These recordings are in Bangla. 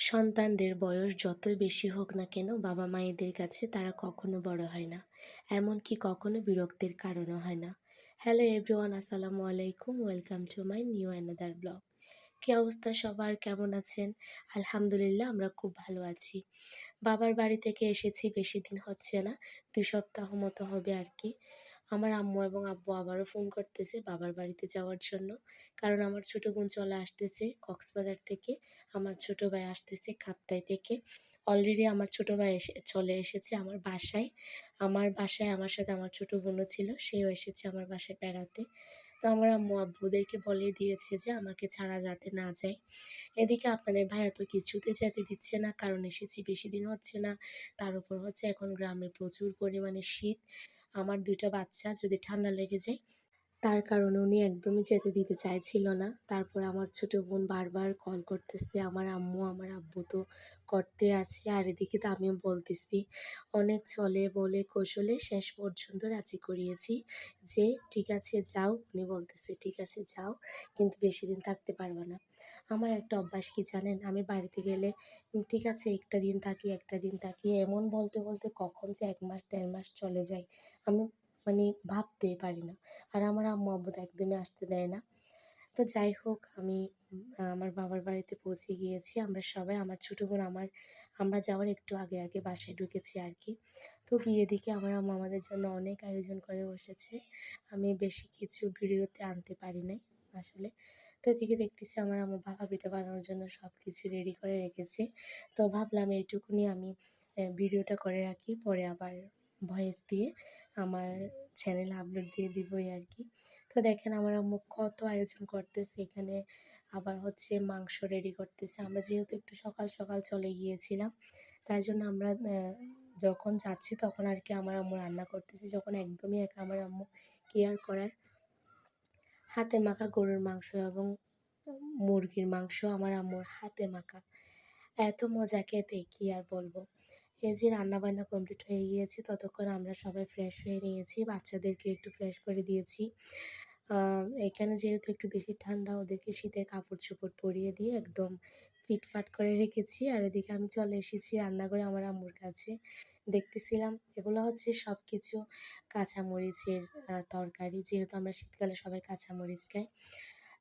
সন্তানদের বয়স যতই বেশি হোক না কেন বাবা মায়েদের কাছে তারা কখনো বড় হয় না। এমনকি কখনো বিরক্তির কারণও হয় না। হ্যালো এভরিওয়ান, আসসালামু আলাইকুম। Welcome to my new another blog. কী অবস্থা সবার? কেমন আছেন? আলহামদুলিল্লাহ, আমরা খুব ভালো আছি। বাবার বাড়ি থেকে এসেছি, বেশি দিন হচ্ছে না দুই সপ্তাহ মতো হবে আর কি। আমার আম্মু এবং আব্বু আবারও ফোন করতেছে বাবার বাড়িতে যাওয়ার জন্য। কারণ আমার ছোটো বোন চলে আসতেছে কক্সবাজার থেকে। আমার ছোটো ভাই আসতেছে কাপ্তাই থেকে। অলরেডি আমার ছোটো ভাই এসে, চলে এসেছে আমার বাসায়। আমার বাসায় আমার সাথে আমার ছোটো বোনও ছিল, সেও এসেছে আমার বাসায় বেড়াতে। তো আমার আম্মু আব্বুদেরকে বলে দিয়েছে যে আমাকে ছাড়া যাতে না যায়। এদিকে আপনাদের ভাই তো কিছুতে যেতে দিচ্ছে না, কারণ এসেছি বেশি দিন হচ্ছে না। তার উপর হচ্ছে এখন গ্রামে প্রচুর পরিমাণে শীত। আমার দুইটা বাচ্চা যদি ঠান্ডা লেগে যায় তার কারণে উনি একদমই যেতে দিতে চাইছিল না। তারপর আমার ছোটো বোন বারবার কল করতেছে, আমার আম্মু, আমার আব্বু তো করতে আসছে, আর এদিকে তো আমিও বলতেছি, অনেক চলে বলে কৌশলে শেষ পর্যন্ত রাজি করিয়েছি যে, ঠিক আছে যাও। উনি বলতেছে, ঠিক আছে যাও, কিন্তু বেশি দিন থাকতে পারব না। আমার একটা অভ্যাস কি জানেন? আমি বাড়িতে গেলে ঠিক আছে, একটা দিন থাকি, একটা দিন থাকি। এমন বলতে বলতে কখন যে এক মাস, দেড় মাস চলে যায়। আমি মানে ভাবতে পারি না। আর আমার আম্মু আব্বু তো একদমই আসতে দেয় না। তো যাই হোক, আমি আমার বাবার বাড়িতে পৌঁছে গিয়েছি। আমরা সবাই, আমার ছোটো বোন, আমার, আমরা যাওয়ার একটু আগে আগে বাসায় ঢুকেছি আর কি। তো গিয়ে দেখি আমার আম্মু আমাদের জন্য অনেক আয়োজন করে বসেছে। আমি বেশি কিছু ভিডিওতে আনতে পারি নাই আসলে। তো এদিকে দেখতেছি আমার আম্মু ভাপা পিঠা বানানোর জন্য সব কিছু রেডি করে রেখেছে। তো ভাবলাম এইটুকুনি আমি ভিডিওটা করে রাখি, পরে আবার ভয়েস দিয়ে আমার চ্যানেলে আপলোড দিয়ে দিবই আর কি তো দেখেন আমার আম্মু কত আয়োজন করতেছে, এখানে আবার হচ্ছে মাংস রেডি করতেছে। আমরা যেহেতু একটু সকাল সকাল চলে গিয়েছিলাম, তাই জন্য আমরা যখন যাচ্ছি তখন আর কি আমার আম্মু রান্না করতেছে। যখন একদমই একা আমার আম্মু কেয়ার করার, হাতে মাখা গরুর মাংস এবং মুরগির মাংস আমার আম্মুর হাতে মাখা। এত মজা খেতে, কি আর বলব? এই যে রান্নাবান্না কমপ্লিট হয়ে গিয়েছে, ততক্ষণ আমরা সবাই ফ্রেশ হয়ে নিয়েছি। বাচ্চাদেরকে একটু ফ্রেশ করে দিয়েছি। এখানে যেহেতু একটু বেশি ঠান্ডা, ওদেরকে শীতের কাপড় চোপড় পরিয়ে দিয়ে একদম ফিটফাট করে রেখেছি। আর এদিকে আমি চলে এসেছি রান্নাঘরে আমার আম্মুর কাছে। দেখতেছিলাম এগুলো হচ্ছে সব কিছু কাঁচামরিচের তরকারি। যেহেতু আমরা শীতকালে সবাই কাঁচামরিচ খাই।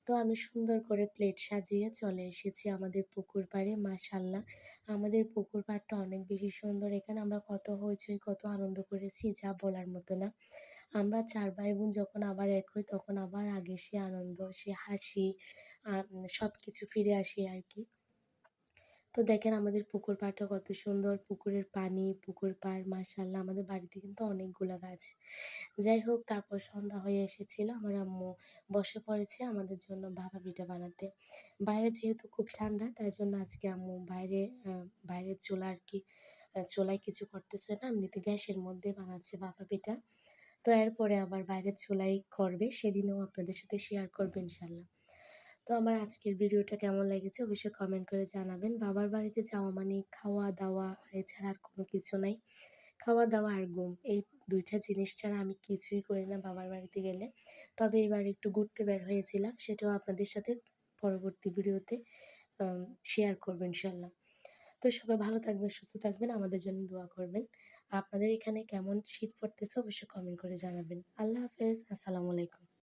তো আমি সুন্দর করে প্লেট সাজিয়ে চলে এসেছি আমাদের পুকুর পাড়ে, মাশাল্লাহ। আমাদের পুকুর পাড়টা অনেক বেশি সুন্দর। এখানে আমরা কত হইচই, কত আনন্দ করেছি, যা বলার মতো না। আমরা চার ভাই বোন যখন আবার এক হই, তখন আবার আগে সে আনন্দ, সে হাসি সব কিছু ফিরে আসে আর কি। তো দেখেন আমাদের পুকুর পাড়টা কত সুন্দর। পুকুরের পানি, পুকুর পাড় মার্শাল্লাহ আমাদের বাড়িতে কিন্তু অনেকগুলো গাছ। যাই হোক, তারপর সন্ধ্যা হয়ে এসেছিল। আমার আম্মু বসে পড়েছে আমাদের জন্য ভাপা পিঠা বানাতে। বাইরে যেহেতু খুব ঠান্ডা, তাই জন্য আজকে আম্মু বাইরে বাইরের চুলা আর কি চুলায় কিছু করতেছে না। এমনিতে গ্যাসের মধ্যে বানাচ্ছে ভাপা পিঠা। তো এরপরে আবার বাইরের চুলাই করবে। সেদিনও আপনাদের সাথে শেয়ার করবে ইনশাল্লাহ তো আমার আজকের ভিডিওটা কেমন লেগেছে অবশ্যই কমেন্ট করে জানাবেন। বাবার বাড়িতে যাওয়া মানে খাওয়া দাওয়া এছাড়া আর কোনো কিছু নাই। খাওয়া দাওয়া আর ঘুম এই দুইটা জিনিস ছাড়া আমি কিছুই করি না বাবার বাড়িতে গেলে। তবে এবার একটু ঘুরতে বের হয়েছিলাম, সেটাও আপনাদের সাথে পরবর্তী ভিডিওতে শেয়ার করবেন ইনশাল্লাহ তো সবাই ভালো থাকবেন, সুস্থ থাকবেন, আমাদের জন্য দোয়া করবেন। আপনাদের এখানে কেমন শীত পড়তেছে অবশ্যই কমেন্ট করে জানাবেন। আল্লাহ হাফেজ, আসসালামু আলাইকুম।